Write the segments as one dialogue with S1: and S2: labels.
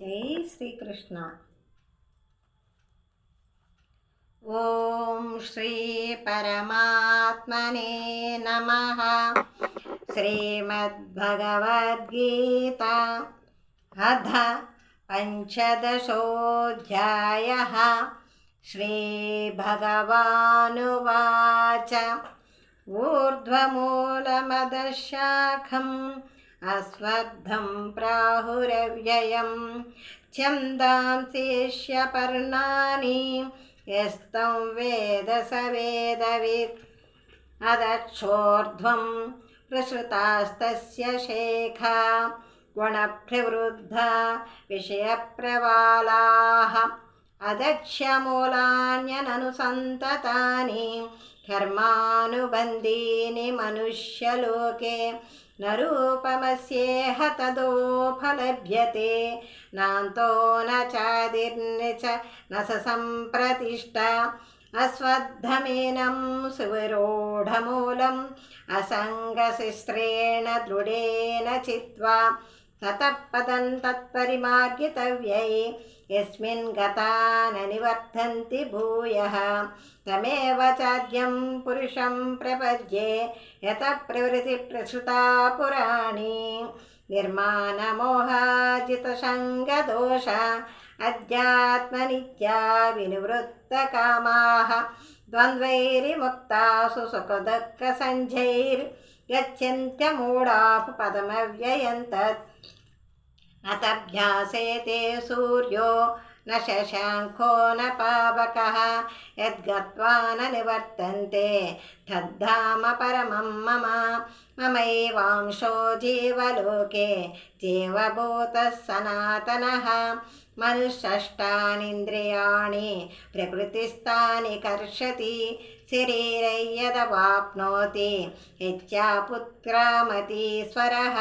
S1: జై శ్రీకృష్ణ. ఓం శ్రీ పరమాత్మనే నమ. శ్రీమద్భగవద్గీత అధ పంచదశోధ్యాయ. श्रीभगवानुवाच ऊर्ध्वमूलमदशाखम् अस्वद्धं प्राहुरव्ययं छन्दांशिष्यपर्णानि यस्तं वेद स वेदवित् अदक्षोर्ध्वं प्रसृतास्तस्य शेखा गुणप्रवृद्धा विषयप्रवालाः अदक्ष्यमूलान्यननुसन्ततानि कर्मानुबन्धीनि मनुष्यलोके न रूपमस्येह तदोपलभ्यते नान्तो न चादिर्न च न स सम्प्रतिष्ठा अस्वद्धमेनं सुविरूढमूलम् असङ्गशिस्त्रेण दृढेन चित्वा ततः पदं तत्परिमार्गितव्यै यस्मिन् गता न निवर्तन्ति भूयः तमेव चाद्यं पुरुषं प्रपद्ये यतः प्रवृत्तिप्रसृता पुराणी निर्माणमोहाजितसङ्गदोष अध्यात्मनित्या विनिवृत्तकामाः द्वन्द्वैर्मुक्तासु सुखदुःखसञ्झैर्गच्छन्त्यमूढाः पदमव्ययन्तत् अतभ्यासेते सूर्यो न शशाङ्को न पावकः। यद्गत्वा न निवर्तन्ते। तद्धाम परमं मम। ममैवांशो जीवलोके। जीवभूतः सनातनः। मनुष्यष्टानीन्द्रियाणि प्रकृतिस्थानि कर्षति शरीरै यदवाप्नोति इच्छापुत्रामतीश्वरः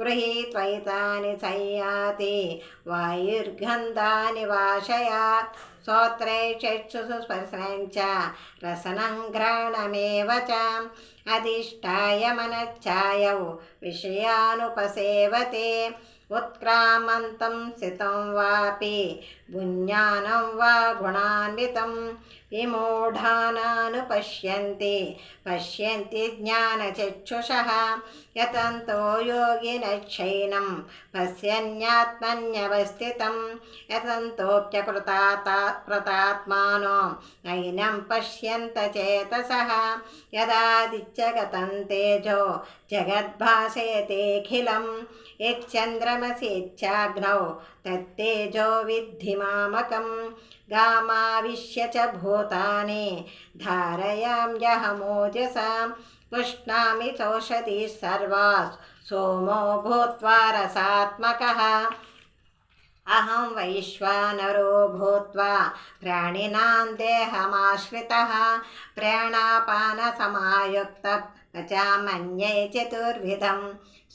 S1: गृहीत्वैतानि संयाति वायुर्गन्धानि वाशयात् श्रोत्रे चक्षुषु स्पर्शनं च रसनं घ्राणमेव च अधिष्ठाय मनश्चायौ विषयानुपसेवते उत्क्रामन्तं स्थितं वापि भुञ्जानं वा गुणान्वितं विमूढानानुपश्यन्ति। पश्यन्ति ज्ञानचक्षुषः। यतन्तो योगिनक्षैनं पश्यन्यात्मन्यवस्थितं यतन्तोऽप्यकृताता कृतात्मानो नैनं पश्यन्त चेतसः। तेजो जगद्भासयतेऽखिलं यच्चन्द्रमसीच्छाग्नौ तत्तेजो विद्धि गामाविश्य च भूतानि धारयाम्यहमोजसा पुष्णामि चौषधिः सर्वास् सोमो भूत्वा रसात्मकः। अहं वैश्वानरो भूत्वा प्राणिनां देहमाश्रितः प्राणापानसमायुक्तः पचामन्ये चतुर्विधं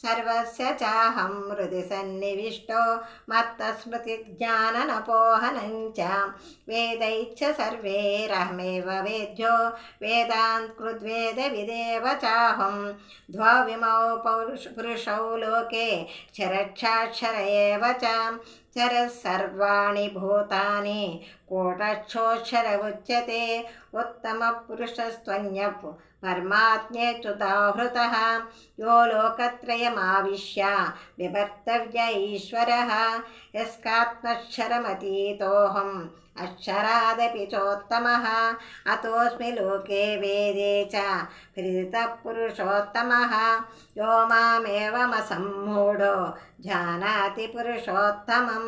S1: सर्वस्य चाहं हृदि सन्निविष्टो मत्तस्मृतिज्ञाननपोहनं च वेदैश्च सर्वैरहमेव वेद्यो वेदान्कृद्वेदविदेव चाहं द्वाविमौ पौरुष पुरुषौ लोके चरक्षाक्षर एव च चरः सर्वाणि भूतानि कोटक्षोक्षर उच्यते उत्तमपुरुषस्त्वन्यः परमात्म्यच्युताहृतः यो लोकत्रयमाविश्य विभर्तव्य ईश्वरः यस्कात्मक्षरमतीतोऽहम् अक्षरादपि चोत्तमः अतोऽस्मि लोके वेदे च प्रीतः पुरुषोत्तमः यो मामेवमसम्मूढो जानाति पुरुषोत्तमं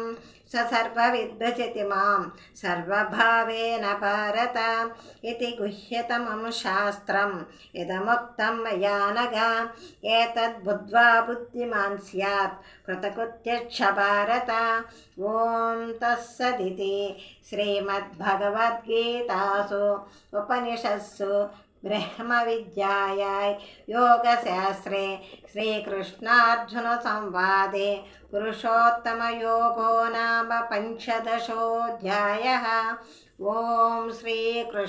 S1: स सर्वविद्भजति मां सर्वभावेन भारत इति गुह्यतमं शास्त्रम् इदमुक्तं मया नग एतद्बुद्ध्वा बुद्धिमान् स्यात् कृतकृत्यक्ष भारत ॐ तत्सदिति श्रीमद्भगवद्गीतासु उपनिषत्सु ब्रह्मविद्यायै योगशास्त्रे श्रीकृष्णार्जुनसंवादे पुरुषोत्तमयोगो नाम पञ्चदशोऽध्यायः ॐ श्रीकृष्णार्पणमस्तु